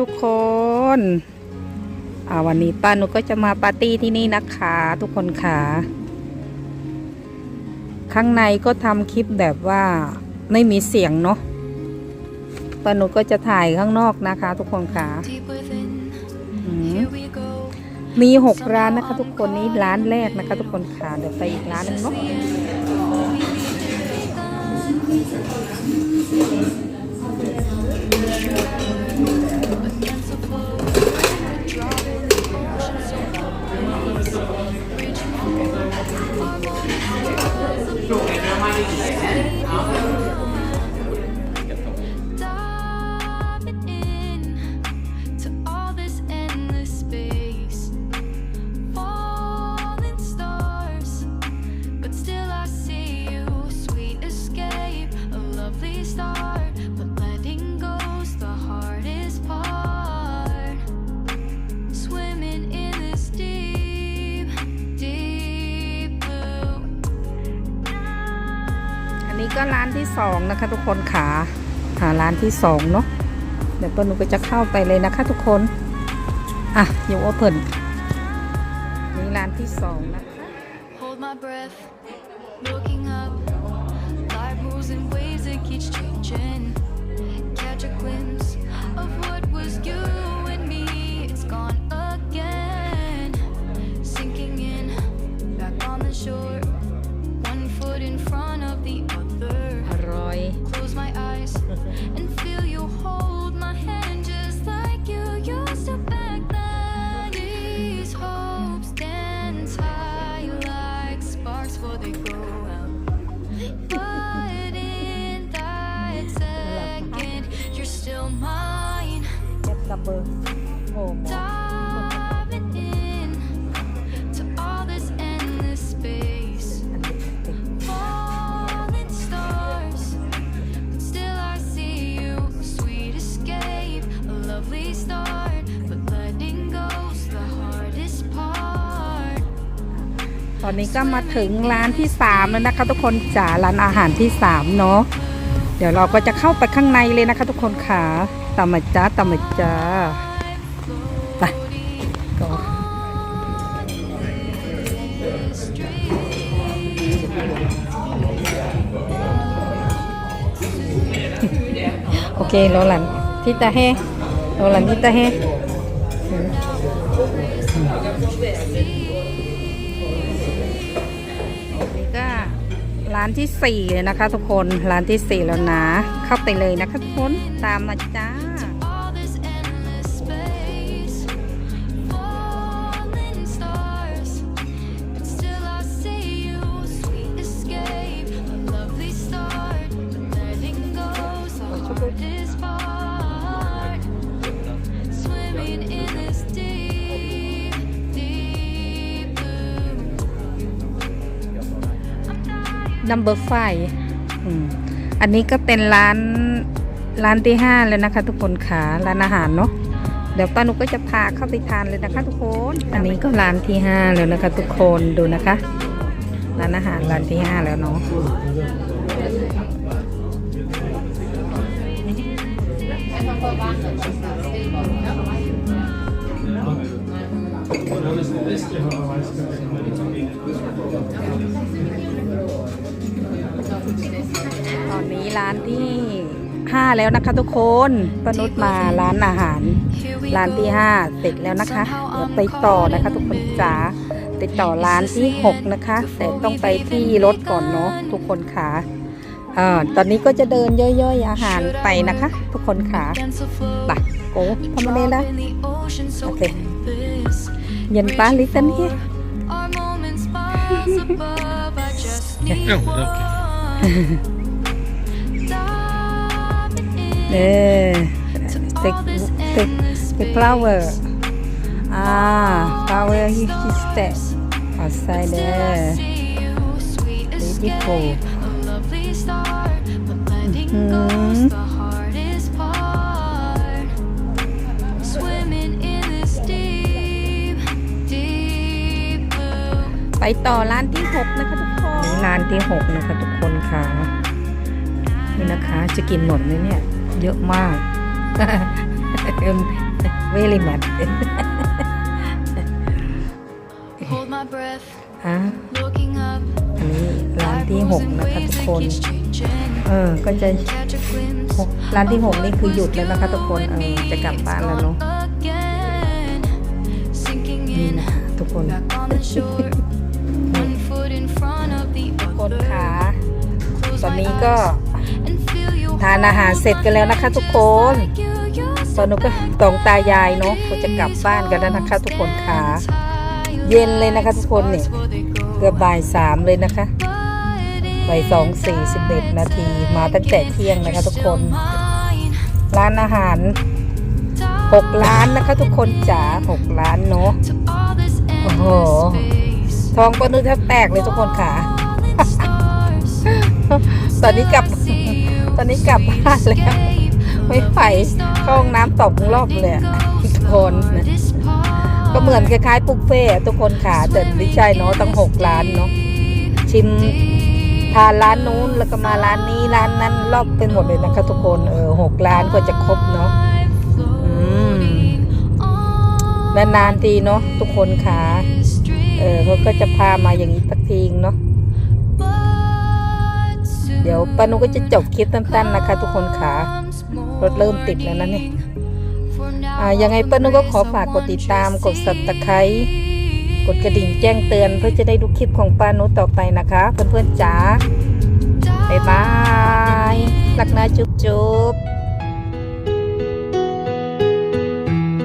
ทุกคนอ่าวันนี้ป้าหนูก็จะมาปาร์ตี้ที่นี่นะคะทุกคนค่ะข้างในก็ทำคลิปแบบว่าไม่มีเสียงเนาะป้าหนูก็จะถ่ายข้างนอกนะคะ ทุกคนค่ะมีหกร้านนะคะ ทุกคนนี้ร้านแรกนะคะ ทุกคนค่ะเดี๋ยวไปอีกร้านหนึงเนาะ ก็ร้านที่สองนะคะทุกคนขาหาร้านที่สองเนาะเดี๋ยวป้าหนูก็จะเข้าไปเลยนะคะทุกคน อะอยู่โอเพ่นนี่ร้านที่สองนะคะ Hold my breath, looking up. number. อนนี้ก็มาถึงร้านที่สามแล้วนะคะ ทุกคนจ๋าร้านอาหารที่สามเนาะเดี๋ยวเราก็จะเข้าไปข้างในเลยนะคะ ทุกคนค่ะตามาจ้าตามาจ้าไปก็โอเคโรลันทิตาเฮโรลันทิตาเฮ ร้านที่สี่เลยนะคะทุกคนร้านที่สี่แล้วนะ เข้าไปเลยนะคะทุกคนตามมาจ้า number five อันนี้ก็เป็นร้านร้านที่ห้าเลยนะคะ ทุกคนค่ะร้านอาหารเนาะเดี๋ยวป้านุกก็จะพาเข้าไปทานเลยนะคะ ทุกคน อันนี้ก็ร้านที่ห้าแล้วนะคะ ทุกคนดูนะคะร้านอาหารร้านที่ห้าแล้วเนาะ ตอนนี้ร้านที่ห้าแล้วนะคะทุกคนปนุชมาร้านอาหาร ร้านที่ห้าเสร็จแล้วนะคะเดี๋ยวไปต่อนะคะ ทุกคนจ๋าติดต่อร้านที่หกนะคะ แต่ต้องไปที่รถก่อนเนาะทุกคนค่ะ อ่อตอนนี้ก็จะเดินย่อยๆอาหารไปนะคะ ทุกคนค่ะ Against the flow. ไปโก้ทำอะไรล่ะ Drop in the ocean so Okay. endless. เย็นป้าลิสันเฮีย Our moments miles above. I just need Oh, one. Diving เอ in อ to เต็ก all this เต็ก endless เต็ก flower space. อ่า flower he he step outside Still I there see you. Sweet Beautiful. ไปต่อร้านที่หกนะคะทุกคนนี่ร้านที่หกนะคะทุกคนค่ะ นี่นะคะจะกินหมดไหมเนี่ย เยอะมากเ very mad Hold my breath, อะ ร้านที่หกนะคะทุกคน เออ ก็จะ Catch a glimpse หกร้านที่หกนี่คือหยุดแล้วนะคะทุกคน เออ จะกลับบ้านแล้วเนาะ again. Sinking นี่ in นะคะทุกคน back on the shore. One foot in front of the คนขา other. Close ตอน my นี้ก็ eyes and feel you ทานอาหารเสร็จกันแล้วนะคะทุกคนตอนนี้ก็ตองตายายเนาะก็จะกลับบ้านกันแล้วนะคะ ทุกคนขาเย็นเลยนะคะทุกคนเนี่ยเกือบบ่ายสามเลยนะคะ บ่ายสองสี่สิบเอ็ดนาทีมาตั้งแต่เที่ยงนะคะทุกคน ร้านอาหารหกล้านนะคะทุกคนจ๋าหกล้านเนาะโอ้โหทองก็นึกแทบแตกเลยทุกคนค่ะ ตอนนี้กลับ ตอนนี้กลับบ้านแล้ว ไม่ไหวเข้าห้องน้ำตบรอบเลยทุกคนก็เหมือนคล้ายๆปุกเฟ่ทุกคนขาแต่ไม่ใช่เนาะตั้งหกล้านเนาะชิม ทานร้านนู้นแล้วก็มาร้านนี้ร้านนั้นรอบไปหมดเลยนะคะ ทุกคนเออหกล้านก็จะครบเนาะอืมนานๆทีเนาะทุกคนขาเออเขาก็จะพามาอย่างนี้สักทีเนาะเดี๋ยวป้านุก็จะจบคลิปสั้นๆนะคะ ทุกคนขารถเริ่มติดแล้วนะเนี่ยอ่ายังไงปิ้ลนุก็ขอฝากกดติดตามกดสับตะไคร้ กดกระดิ่งแจ้งเตือนเพื่อจะได้ดูคลิปของป้านุต่อไปนะคะ เพื่อนๆจ๋าบ๊ายบายรักนะจุ๊บจุ๊บ